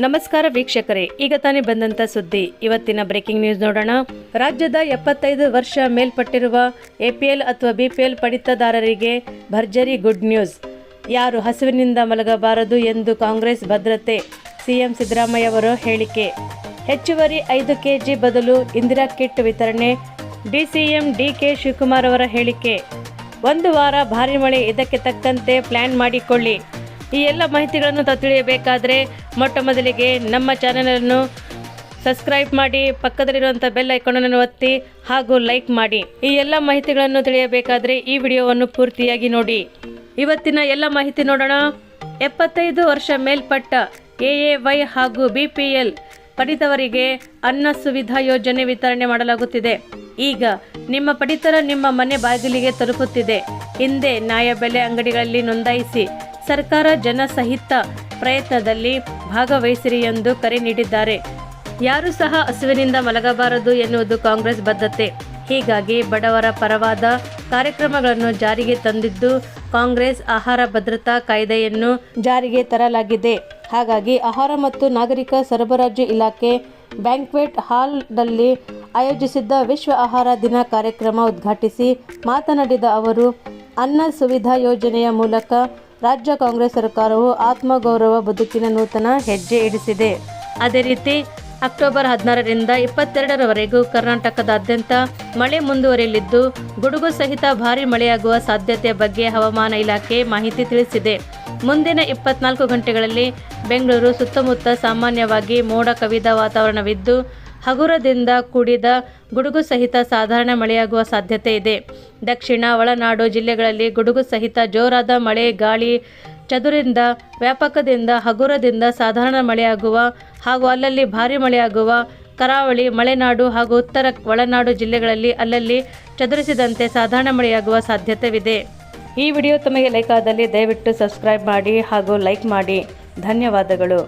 ನಮಸ್ಕಾರ ವೀಕ್ಷಕರೇ, ಈಗ ತಾನೇ ಬಂದಂತ ಸುದ್ದಿ. ಇವತ್ತಿನ ಬ್ರೇಕಿಂಗ್ ನ್ಯೂಸ್ ನೋಡೋಣ. ರಾಜ್ಯದ ಎಪ್ಪತ್ತೈದು ವರ್ಷ ಮೇಲ್ಪಟ್ಟಿರುವ ಎಪಿಎಲ್ ಅಥವಾ ಬಿಪಿಎಲ್ ಪಡಿತದಾರರಿಗೆ ಭರ್ಜರಿ ಗುಡ್ ನ್ಯೂಸ್ ಯಾರು ಹಸುವಿನಿಂದ ಮಲಗಬಾರದು ಎಂದು ಕಾಂಗ್ರೆಸ್ ಭದ್ರತೆ, ಸಿಎಂ ಸಿದ್ದರಾಮಯ್ಯ ಅವರ ಹೇಳಿಕೆ. ಹೆಚ್ಚುವರಿ ಐದು ಕೆಜಿ ಬದಲು ಇಂದಿರಾ ಕಿಟ್ ವಿತರಣೆ, ಡಿಸಿಎಂ ಡಿಕೆ ಶಿವಕುಮಾರ್ ಅವರ ಹೇಳಿಕೆ. ಒಂದು ವಾರ ಭಾರಿ ಮಳೆ, ಇದಕ್ಕೆ ತಕ್ಕಂತೆ ಪ್ಲಾನ್ ಮಾಡಿಕೊಳ್ಳಿ. ಈ ಎಲ್ಲ ಮಾಹಿತಿಗಳನ್ನು ತಾವು ತಿಳಿಯಬೇಕಾದರೆ ಮೊಟ್ಟ ಮೊದಲಿಗೆ ನಮ್ಮ ಚಾನಲನ್ನು ಸಬ್ಸ್ಕ್ರೈಬ್ ಮಾಡಿ, ಪಕ್ಕದಲ್ಲಿರುವಂಥ ಬೆಲ್ ಐಕಾನನ್ನು ಒತ್ತಿ ಹಾಗೂ ಲೈಕ್ ಮಾಡಿ. ಈ ಎಲ್ಲ ಮಾಹಿತಿಗಳನ್ನು ತಿಳಿಯಬೇಕಾದರೆ ಈ ವಿಡಿಯೋವನ್ನು ಪೂರ್ತಿಯಾಗಿ ನೋಡಿ. ಇವತ್ತಿನ ಎಲ್ಲ ಮಾಹಿತಿ ನೋಡೋಣ. ಎಪ್ಪತ್ತೈದು ವರ್ಷ ಮೇಲ್ಪಟ್ಟ ಎ ಎ ವೈ ಹಾಗೂ ಬಿ ಪಿ ಎಲ್ ಪಡಿತವರಿಗೆ ಅನ್ನ ಸುವಿಧಾ ಯೋಜನೆ ವಿತರಣೆ ಮಾಡಲಾಗುತ್ತಿದೆ. ಈಗ ನಿಮ್ಮ ಪಡಿತರ ನಿಮ್ಮ ಮನೆ ಬಾಗಿಲಿಗೆ ತಲುಪುತ್ತಿದೆ. ಹಿಂದೆ ನ್ಯಾಯಬೆಲೆ ಅಂಗಡಿಗಳಲ್ಲಿ ನೋಂದಾಯಿಸಿ ಸರ್ಕಾರ ಜನಸಹಿತ ಪ್ರಯತ್ನದಲ್ಲಿ ಭಾಗವಹಿಸಿರಿ ಎಂದು ಕರೆ ನೀಡಿದ್ದಾರೆ. ಯಾರು ಸಹ ಹಸುವಿನಿಂದ ಮಲಗಬಾರದು ಎನ್ನುವುದು ಕಾಂಗ್ರೆಸ್ ಬದ್ಧತೆ. ಹೀಗಾಗಿ ಬಡವರ ಪರವಾದ ಕಾರ್ಯಕ್ರಮಗಳನ್ನು ಜಾರಿಗೆ ತಂದಿದ್ದು ಕಾಂಗ್ರೆಸ್ ಆಹಾರ ಭದ್ರತಾ ಕಾಯ್ದೆಯನ್ನು ಜಾರಿಗೆ ತರಲಾಗಿದೆ. ಹಾಗಾಗಿ ಆಹಾರ ಮತ್ತು ನಾಗರಿಕ ಸರಬರಾಜು ಇಲಾಖೆ ಬ್ಯಾಂಕ್ವೆಟ್ ಹಾಲ್ನಲ್ಲಿ ಆಯೋಜಿಸಿದ್ದ ವಿಶ್ವ ಆಹಾರ ದಿನ ಕಾರ್ಯಕ್ರಮ ಉದ್ಘಾಟಿಸಿ ಮಾತನಾಡಿದ ಅವರು, ಅನ್ನ ಸುವಿಧಾ ಯೋಜನೆಯ ಮೂಲಕ ರಾಜ್ಯ ಕಾಂಗ್ರೆಸ್ ಸರ್ಕಾರವು ಆತ್ಮಗೌರವ ಬದುಕಿನ ನೂತನ ಹೆಜ್ಜೆ ಇಡಿಸಿದೆ. ಅದೇ ರೀತಿ, ಅಕ್ಟೋಬರ್ ಹದಿನಾರರಿಂದ ಇಪ್ಪತ್ತೆರಡರವರೆಗೂ ಕರ್ನಾಟಕದಾದ್ಯಂತ ಮಳೆ ಮುಂದುವರಿಯಲಿದ್ದು, ಗುಡುಗು ಸಹಿತ ಭಾರಿ ಮಳೆಯಾಗುವ ಸಾಧ್ಯತೆ ಬಗ್ಗೆ ಹವಾಮಾನ ಇಲಾಖೆ ಮಾಹಿತಿ ತಿಳಿಸಿದೆ. ಮುಂದಿನ ಇಪ್ಪತ್ನಾಲ್ಕು ಗಂಟೆಗಳಲ್ಲಿ ಬೆಂಗಳೂರು ಸುತ್ತಮುತ್ತ ಸಾಮಾನ್ಯವಾಗಿ ಮೋಡ ಕವಿದ ವಾತಾವರಣವಿದ್ದು ಹಗುರದಿಂದ ಕೂಡಿದ ಗುಡುಗು ಸಹಿತ ಸಾಧಾರಣ ಮಳೆಯಾಗುವ ಸಾಧ್ಯತೆ ಇದೆ. ದಕ್ಷಿಣ ಒಳನಾಡು ಜಿಲ್ಲೆಗಳಲ್ಲಿ ಗುಡುಗು ಸಹಿತ ಜೋರಾದ ಮಳೆ, ಗಾಳಿ, ಚದುರಿಂದ, ವ್ಯಾಪಕದಿಂದ, ಹಗುರದಿಂದ ಸಾಧಾರಣ ಮಳೆಯಾಗುವ ಹಾಗೂ ಅಲ್ಲಲ್ಲಿ ಭಾರಿ ಮಳೆಯಾಗುವ ಕರಾವಳಿ, ಮಲೆನಾಡು ಹಾಗೂ ಉತ್ತರ ಒಳನಾಡು ಜಿಲ್ಲೆಗಳಲ್ಲಿ ಅಲ್ಲಲ್ಲಿ ಚದುರಿಸಿದಂತೆ ಸಾಧಾರಣ ಮಳೆಯಾಗುವ ಸಾಧ್ಯತೆವಿದೆ. ಈ ವಿಡಿಯೋ ತಮಗೆ ಲೈಕ್ ಆದಲ್ಲಿ ದಯವಿಟ್ಟು ಸಬ್ಸ್ಕ್ರೈಬ್ ಮಾಡಿ ಹಾಗೂ ಲೈಕ್ ಮಾಡಿ. ಧನ್ಯವಾದಗಳು.